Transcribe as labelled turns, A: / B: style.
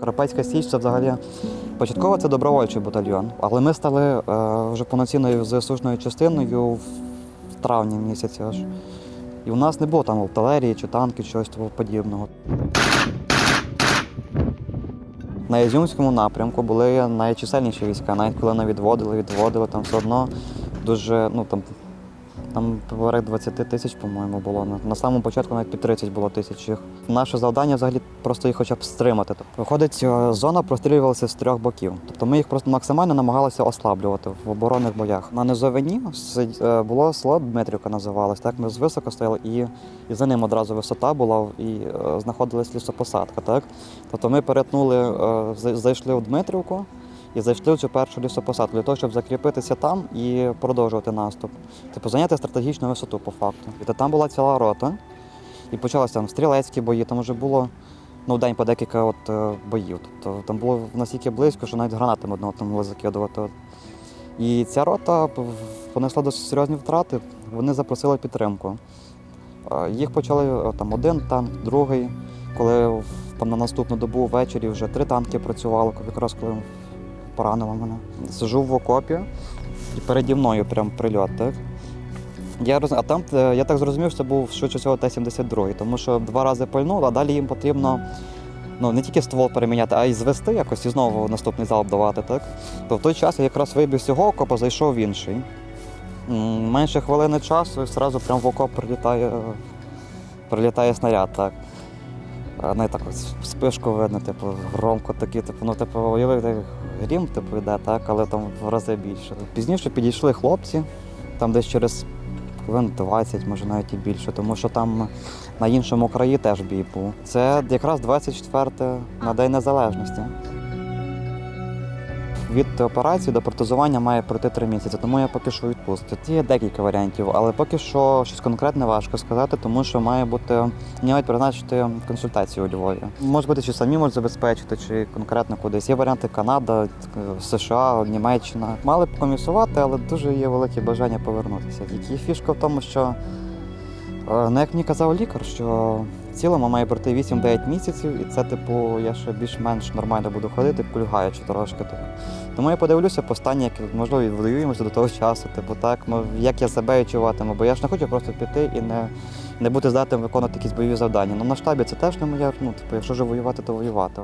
A: Карпатська Січ це взагалі початково це добровольчий батальйон, але ми стали е, вже повноцінною ЗСУшною частиною в травні місяці аж. І у нас не було там артилерії чи танків, чогось того подібного. На Ізюмському напрямку були найчисельніші війська, навіть коли не відводили, відводили, там все одно дуже, ну там, там порядок 20 тисяч, по-моєму, було. На- самому початку навіть під 30 було тисяч. Наше завдання взагалі просто їх хоча б стримати. Тобто, Виходить, е, зона прострілювалася з трьох боків. Тобто ми їх просто максимально намагалися ослаблювати в оборонних боях. На низовині е, було село Дмитрівка називалось. Так, ми звисоко стояли, і, і за ним одразу висота була, і е, знаходилась лісопосадка. Так? Тобто ми перетнули, зайшли в Дмитрівку і зайшли в цю першу лісопосадку для того, щоб закріпитися там і продовжувати наступ. Типу зайняти стратегічну висоту по факту. І там була ціла рота, і почалися там стрілецькі бої, там вже було ну, в день по декілька от, е, боїв. Тобто там було настільки близько, що навіть гранатами одного там могли закидувати. От. І ця рота понесла досить серйозні втрати, вони запросили підтримку. Е, Їх почали е, там один танк, другий. Коли там на наступну добу ввечері вже три танки працювали, якраз коли поранило мене. Сижу в окопі і переді мною прям прильот. Так? Я роз... А там е, я так зрозумів, що це був швидше всього Т-72, тому що два рази пальнув, а далі їм потрібно ну, не тільки ствол переміняти, а й звести якось і знову наступний залп давати. Так? То в той час я якраз вибіг з цього окопа, зайшов в інший. Менше хвилини часу і одразу прямо в окоп прилітає, прилітає снаряд. Так. Не так ось спишку видно, типу, громко такий, типу, ну, типу, уяви, так, грім, типу, йде, так, але там в рази більше. Пізніше підійшли хлопці, там десь через хвилин 20, може навіть і більше, тому що там на іншому краї теж бій був. Це якраз 24 на День Незалежності. Від операції до протезування має пройти три місяці, тому я поки що у відпустці. Є декілька варіантів, але поки що щось конкретне важко сказати, тому що має бути мають призначити консультацію у Львові. Може бути, чи самі можуть забезпечити, чи конкретно кудись. Є варіанти Канада, США, Німеччина. Мали б комісувати, але дуже є велике бажання повернутися. Тільки фішка в тому, що Ну, як мені казав лікар, що в цілому має пройти 8-9 місяців, і це, типу, я ще більш-менш нормально буду ходити, кульгаючи трошки. Типу. Тому я подивлюся по стані, як можливо відвоюємося до того часу, типу, так, як я себе відчуватиму, бо я ж не хочу просто піти і не, не бути здатним виконувати якісь бойові завдання. Ну на штабі це теж не моя, ну, типу, якщо вже воювати, то воювати.